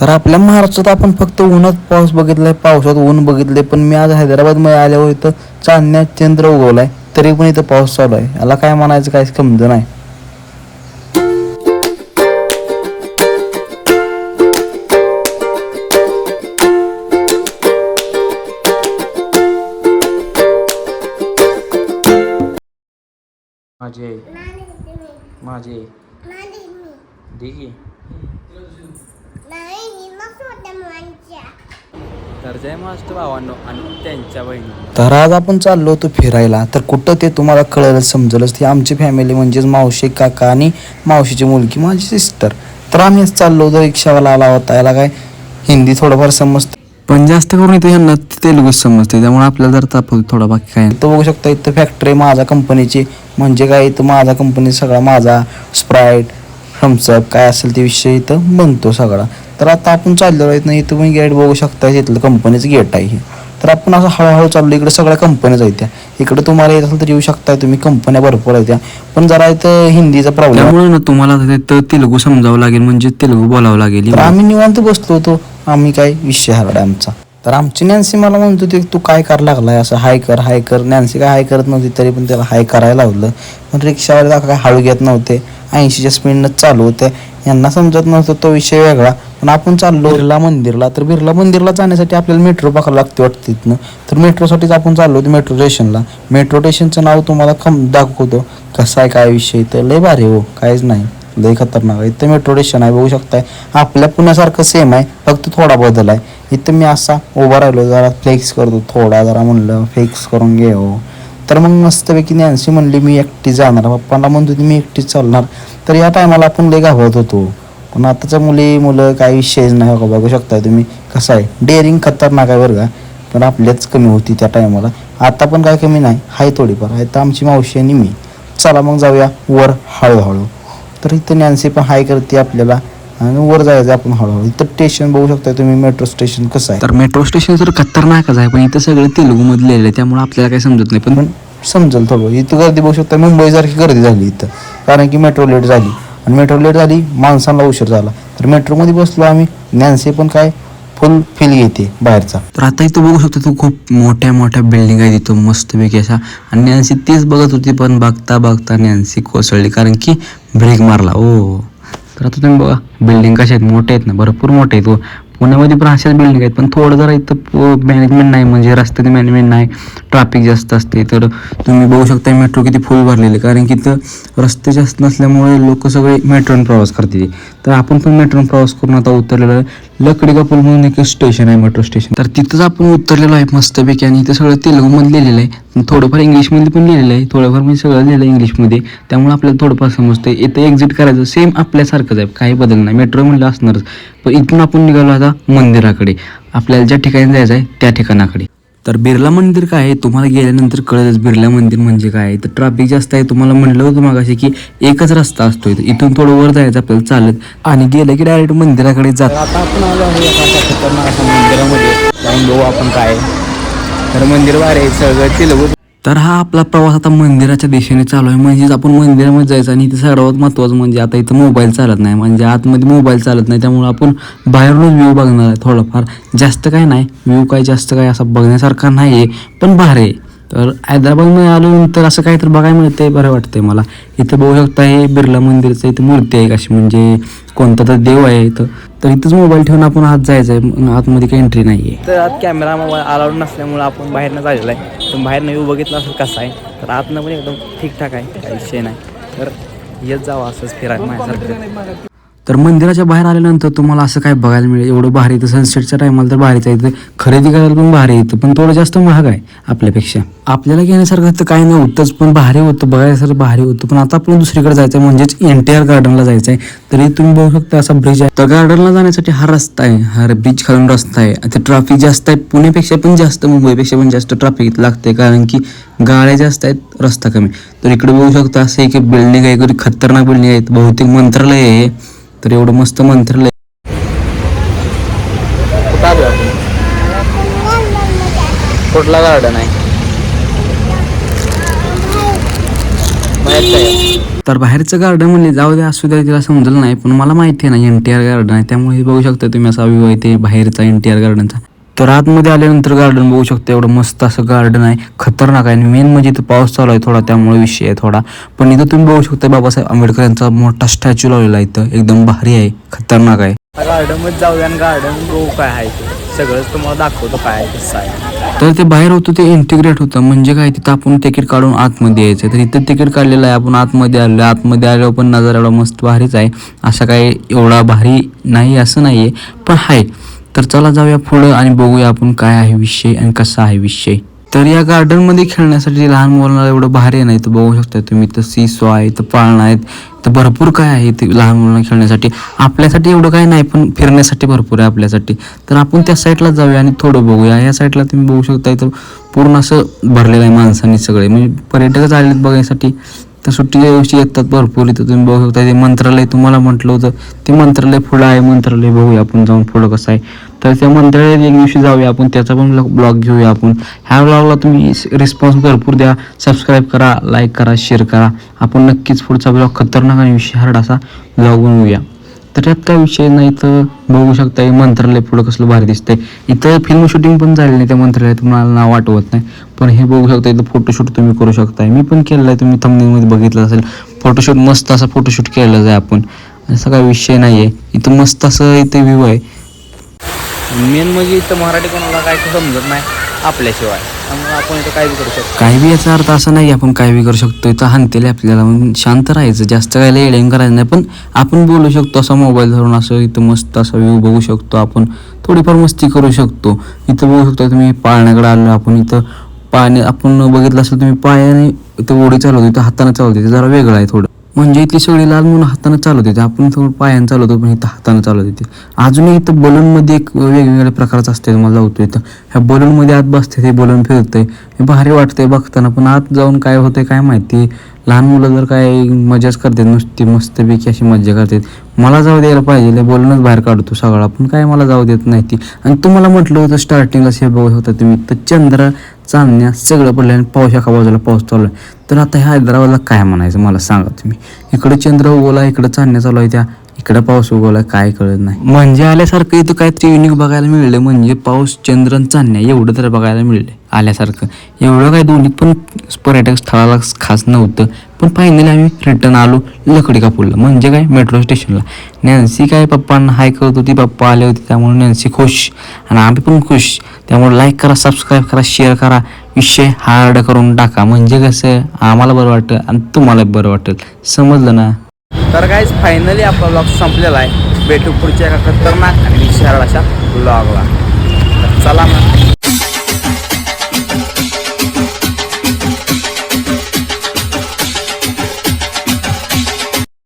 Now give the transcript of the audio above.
तर आपल्या महाराष्ट्रात आपण फक्त उन्हात पाऊस बघितलाय पावसात ऊन बघितले पण मी आज हैदराबादमध्ये आल्यावर इथं चांदण्यात चंद्र उगवलाय तरी पण इथं पाऊस चालू आहे. याला काय म्हणायचं काय समज नाही. माझी माझी आई. दे की. तर जय महाराष्ट्र भावांनो आणि त्यांच्या बहिणी. तर आज आपण चाललो होतो फिरायला. तर कुठं ते तुम्हाला कळलं समजलंच ती आमची फॅमिली म्हणजेच मावशी काका आणि मावशीची मुलगी माझी सिस्टर तर आम्ही चाललो होतो रिक्षावाला आला होता. याला काय हिंदी थोडंफार समजतं. पण जास्त करून इथे यांना तेलुगू समजते त्यामुळे आपल्याला जर तापवतो थोडा बाकी काय तो बघू शकता इथं फॅक्टरी माझा कंपनीची म्हणजे काय इथं माझा कंपनी सगळा माझा स्प्राईट थम्सअप काय असेल ते विषय इथं बनतो सगळा. तर आता आपण चाललेलो आहेत ना इथं तुम्ही गेट बघू शकता इथलं कंपनीचं गेट आहे हे. तर आपण असं हळूहळू चाललो इकडे सगळ्या कंपन्याच आहेत त्या. इकडे तुम्हाला येत असेल तर येऊ शकता तुम्ही कंपन्या भरपूर आहेत त्या. पण जरा इथं हिंदीचा प्रॉब्लेम त्यामुळे ना तुम्हाला तिथं तेलुगू समजावं लागेल म्हणजे तेलुगू बोलावं लागेल. तर आम्ही निवांत बसलो होतो. आम्ही काय विषय हरडा आमचा. तर आमची नॅन्सी मला म्हणत होती तू काय कर लागलाय? असं हाय कर हाय कर. नॅन्सी काय हाय करत नव्हती तरी पण त्याला हाय करायला लावलं. पण रिक्षावाले काय हळू घेत नव्हते. ऐंशीच्या स्पीडनं चालू होते यांना समजत नव्हतं तो विषय वेगळा. पण आपण चाललो बिर्ला मंदिरला तर बिर्ला मंदिरला जाण्यासाठी आपल्याला मेट्रो बघायला लागते वाटतं तिथनं. तर मेट्रोसाठीच आपण चाललो होतो मेट्रो स्टेशनला मेट्रो स्टेशनचं नाव तुम्हाला खम दाखवतो. कसा आहे काय विषय तर लय भारी हो काहीच नाही. लय खतरनाक आहे. इथं मेट्रो स्टेशन आहे बघू शकताय. आपल्या पुण्यासारखं सेम आहे फक्त थोडा बदल आहे. इथं मी असा उभा राहिलो जरा फ्लेक्स करतो थोडा जरा म्हणलं फ्लेक्स करून घे हो. तर मग मस्तपैकी नॅन्सी म्हणली मी एकटी जाणार पप्पांना म्हणत होती मी एकटीच चालणार. तर या टायमाला आपण लय घाबरत होतो. पण आताच्या मुली मुलं काही विषयच नाही का बघू शकताय तुम्ही. कसं आहे? डेअरिंग खतरनाक आहे बरं का. पण आपल्याच कमी होती त्या टायमाला आता पण काय कमी नाही. हाय थोडीफार. आहे तर आमची मावशी आणि मी. चला मग जाऊया वर हळूहळू. तर इथं नॅन्सी पण हाय करते आपल्याला. आणि वर जायचं आपण हळूहळू. इथं स्टेशन बघू शकता तुम्ही मेट्रो स्टेशन कसं आहे. तर मेट्रो स्टेशन तर खतरनाकच आहे पण इथं सगळं तेलुगू मध्ये लिहिलं आहे त्यामुळे आपल्याला काही समजत नाही. पण समजेल थोडं. इथं गर्दी बघू शकता मुंबईसारखी गर्दी झाली इथं. कारण की मेट्रो लेट झाली. आणि मेट्रो लेट झाली माणसांना उशीर झाला. तर मेट्रोमध्ये बसलो आम्ही नॅन्सी पण काय फुल फील घेते बाहेरचा. तर आता इथं बघू शकतो तू खूप मोठ्या मोठ्या बिल्डिंग आहेत इथं मस्तपैकी अशा. आणि नॅन्सी तेच बघत होती पण बघता बघता नॅन्सी कोसळली. कारण की ब्रेक मारला. ओ तर आता तुम्ही बघा बिल्डिंग कशा आहेत? मोठे आहेत ना भरपूर मोठे आहेत हो. पुण्यामध्ये पण अशाच बिल्डिंग आहेत पण थोडं जरा इथं मॅनेजमेंट नाही म्हणजे रस्त्याचं मॅनेजमेंट नाही. ट्रॅफिक जास्त असते तर तुम्ही बघू शकता मेट्रो किती फुल भरलेले कारण की इथं रस्ते जास्त नसल्यामुळे लोक सगळे मेट्रोने प्रवास करते तर आपण पण मेट्रोने प्रवास करून आता उतरलेलं लकडीगा लकडी पूल म्हणून एक स्टेशन आहे मेट्रो स्टेशन तर तिथंच आपण उतरलेलो आहे मस्तपैकी आणि इथं सगळं तेलगूमध्ये लिहिलेलं आहे. थोडंफार इंग्लिशमध्ये पण लिहिलेलं आहे. थोडंफार म्हणजे सगळं लिहिलं आहे इंग्लिशमध्ये त्यामुळे आपल्याला थोडंफार समजतं इथं एक्झिट करायचं सेम आपल्यासारखंच आहे. काही बदल नाही. मेट्रो म्हणलं असणारच. पण इथून आपण निघालो आता मंदिराकडे. आपल्याला ज्या ठिकाणी जायचं आहे त्या ठिकाणाकडे. तर बिर्ला मंदिर काय आहे? तुम्हाला गेल्यानंतर कळलंच बिर्ला मंदिर म्हणजे काय तर ट्रॅफिक जास्त आहे तुम्हाला म्हणलं होतं मागाशी की एकच रस्ता असतो इथून थोडं वर जायचं आपल्याला चालत आणि गेलं की डायरेक्ट मंदिराकडे जात आता आपण आलो आहे खतरनाक मंदिरामध्ये. जाऊन बघू आपण काय तर मंदिर बाहेर आहे सगळं तेलगू तर हा आपला प्रवास आता मंदिराच्या दिशेने चालू आहे. म्हणजेच आपण मंदिरामध्ये जायचं आणि इथे सर्वात महत्त्वाचं म्हणजे आता इथं मोबाईल चालत नाही. म्हणजे आतमध्ये मोबाईल चालत नाही. त्यामुळे आपण बाहेरूनच व्ह्यू बघणार आहे थोडंफार. जास्त काय नाही. व्ह्यू काय जास्त काय असा बघण्यासारखा नाही आहे पण भारी आहे. तर हैदराबादमध्ये आलो असं काहीतरी बघायला आहे बरं वाटतंय मला. इथं बघू शकता हे बिर्ला मंदिरचं इथं मूर्ती आहे कशी म्हणजे कोणता तर देव आहे इथं. तर इथंच मोबाईल ठेवून आपण आत जायचं आहे आतमध्ये काही एंट्री नाही आहे तर आत कॅमेरा मोबाईल अलाउड नसल्यामुळे आपण बाहेरनं झालेलं आहे. पण बाहेरनं व्ह्यू बघितला असेल कसं आहे तर आतनं पण एकदम ठीकठाक आहे काही विषय नाही. तर येत जावं असंच फिरायला माझ्यासारखं. तर मंदिराच्या बाहेर आल्यानंतर तुम्हाला असं काय बघायला मिळेल? एवढं भारी येतं सनसेटच्या टायमाला तर भारीच येतं खरेदी करायला पण भारी येतं पण थोडं जास्त महाग आहे आपल्यापेक्षा. आपल्याला घेण्यासारखं तर काही नव्हतंच पण भारी होतं बघायसारखं भारी होतं. पण आता आपण दुसरीकडे जायचं आहे म्हणजेच एनटीआर गार्डनला जायचं आहे तरी तुम्ही बघू शकता असा ब्रिज आहे. तर गार्डनला जाण्यासाठी हा रस्ता आहे हा बीच खालून रस्ता आहे. आता ट्रॅफिक जास्त आहे पुण्यापेक्षा पण जास्त मुंबईपेक्षा पण जास्त ट्रॅफिक लागते कारण की गाड्या जास्त आहेत रस्ता कमी. तर इकडे बघू शकता असं एक बिल्डिंग आहे खतरनाक बिल्डिंग आहे बहुतेक मंत्रालय आहे. तर एवढं मस्त मंत्रालय कुठला गार्डन आहे? तर बाहेरचं गार्डन म्हणले जाऊ दे असू द्या तिला समजलं नाही पण मला माहिती आहे ना एन टी आर गार्डन आहे त्यामुळे बघू शकता तुम्ही असा व्ह्यू आहे ते बाहेरचा एन टी आर गार्डनचा तर आतमध्ये आल्यानंतर गार्डन बघू शकता एवढं मस्त असं गार्डन आहे. खतरनाक आहे. आणि मेन म्हणजे इथं पाऊस चालू आहे थोडा त्यामुळे विषय आहे थोडा. पण इथं तुम्ही बघू शकता बाबासाहेब आंबेडकर यांचा मोठा स्टॅच्यू लावलेला आहे इथं. एकदम भारी आहे. खतरनाक आहे. गार्डनमध्ये जाऊया आणि गार्डन बघू काय आहे ते. सगळंच तुम्हाला दाखवतो काय आहे, कसं आहे तर ते बाहेर होतं ते इंटिग्रेट होतं. म्हणजे काय तिथं आपण तिकीट काढून आतमध्ये यायचं. तर इथं तिकीट काढलेलं आहे. आपण आतमध्ये आलो. आतमध्ये आल्यावर पण नजर एवढा मस्त भारीच आहे. असं काय एवढा भारी नाही असं नाही आहे पण आहे तर चला जाऊया पुढं आणि बघूया आपण काय आहे विषय आणि कसा आहे विषय. तर या गार्डनमध्ये खेळण्यासाठी लहान मुलांना एवढं भारी नाही तर बघू शकता तुम्ही इथं सीसो आहे इथं पाळणं आहेत तर भरपूर काय आहे ते लहान मुलांना खेळण्यासाठी. आपल्यासाठी एवढं काय नाही पण फिरण्यासाठी भरपूर आहे आपल्यासाठी. तर आपण त्या साईडला जाऊया आणि थोडं बघूया. या साईडला तुम्ही बघू शकता इथं पूर्ण असं भरलेलं आहे माणसांनी सगळे. म्हणजे पर्यटकच आलेत बघायसाठी तर सुट्टीच्या दिवशी येतात भरपूर इथं. तुम्ही बघू शकता ते मंत्रालय तुम्हाला म्हटलं होतं ते मंत्रालय पुढं आहे मंत्रालय बघूया आपण जाऊन पुढं कसं आहे. तर त्या मंत्रालयात एक दिवशी जाऊया आपण त्याचा पण ब्लॉग घेऊया आपण. ह्या ब्लॉगला तुम्ही रिस्पॉन्स भरपूर द्या सबस्क्राईब करा लाईक करा शेअर करा. आपण नक्कीच पुढचा ब्लॉग खतरनाक आणि विषय हार्ड असा ब्लॉग बनवूया. तर त्यात काय विषय नाही तर बघू शकता हे मंत्रालय पुढं कसलं भारी दिसतंय. इथं फिल्म शूटिंग पण झाली नाही त्या मंत्रालयात मला नाव आठवत नाही. पण हे बघू शकता इथं फोटोशूट तुम्ही करू शकताय. मी पण केलेलं आहे तुम्ही थमनेमध्ये बघितलं असेल. फोटोशूट मस्त असा फोटोशूट केलेलं आहे आपण. असा काय विषय नाही आहे इथं मस्त असं इथे व्ह्यू आहे. मेन म्हणजे इथं मराठी कोणाला काय समजत नाही. आपल्याशिवाय. त्यामुळे आपण इथं काय बी करू शकतो. काही बी याचा अर्थ असा नाही आपण काही बी करू शकतो इथं हानतेले आपल्याला शांत राहायचं. जास्त काय एडिंग करायचं नाही पण आपण बोलू शकतो असं मोबाईल धरून असं इथं मस्त असा व्ह्यू बघू शकतो आपण. थोडीफार मस्ती करू शकतो. इथं बघू शकता तुम्ही पाळण्याकडे आलो आपण इथं पाणी आपण बघितलं असेल तुम्ही पायाने इथं ओढी चालवतो इथं हाताने चालवतो ते जरा वेगळं आहे थोडं. म्हणजे इथली सगळी लाल म्हणून हाताने चालवत होते आपण थोडं पायाने चालवतो पण इथं हाताने चालवत होते अजूनही इथं बलूनमध्ये एक वेगवेगळ्या प्रकारचं असते मला लावतो इथं. ह्या बलूनमध्ये आत बसते ते बलून फिरतंय. हे भारी वाटतंय बघताना पण आत जाऊन काय होतंय काय माहिती. लहान मुलं जर काय मजाच करतात नुसती मस्तपैकी अशी मज्जा करतात. मला जाऊ द्यायला पाहिजे बोलूनच बाहेर काढतो सगळा. पण काय मला जाऊ देत नाही ती. आणि तुम्हाला म्हटलं होतं स्टार्टिंगला हे बघत होता तुम्ही. तर चंद्र चांदण्या सगळं पडलं आणि पाऊस एका बाजूला पाऊस चालू आहे तर आता ह्या हैदराबादला काय म्हणायचं मला सांगा तुम्ही. इकडे चंद्र उगवला इकडे चांदण्या चालू आहे त्या. इकडे पाऊस उगवला काय कळत नाही. म्हणजे आल्यासारखं इथं काहीतरी युनिक बघायला मिळलं म्हणजे पाऊस चंद्र चांदण्या एवढं तर बघायला मिळलं आल्यासारखं. एवढं काय दोन्ही पण पर्यटक स्थळाला खास नव्हतं. पण फायनली आम्ही रिटर्न आलो लकडी कापूरला म्हणजे काय? मेट्रो स्टेशनला नॅन्सी काय पप्पांना हाय करत होती पप्पा आले होते त्यामुळे नॅन्सी खुश. आणि आम्ही पण खुश. त्यामुळे लाईक करा सबस्क्राईब करा शेअर करा. विषय हार्ड करून टाका. म्हणजे कसं? आम्हाला बरं वाटतं आणि तुम्हाला बरं वाटेल. समजलं ना? तर काहीच फायनली आपला ब्लॉग संपलेला आहे. भेटू पुढच्या एका खतरनाक आणि विशाल अशा ब्लॉगला चला मग.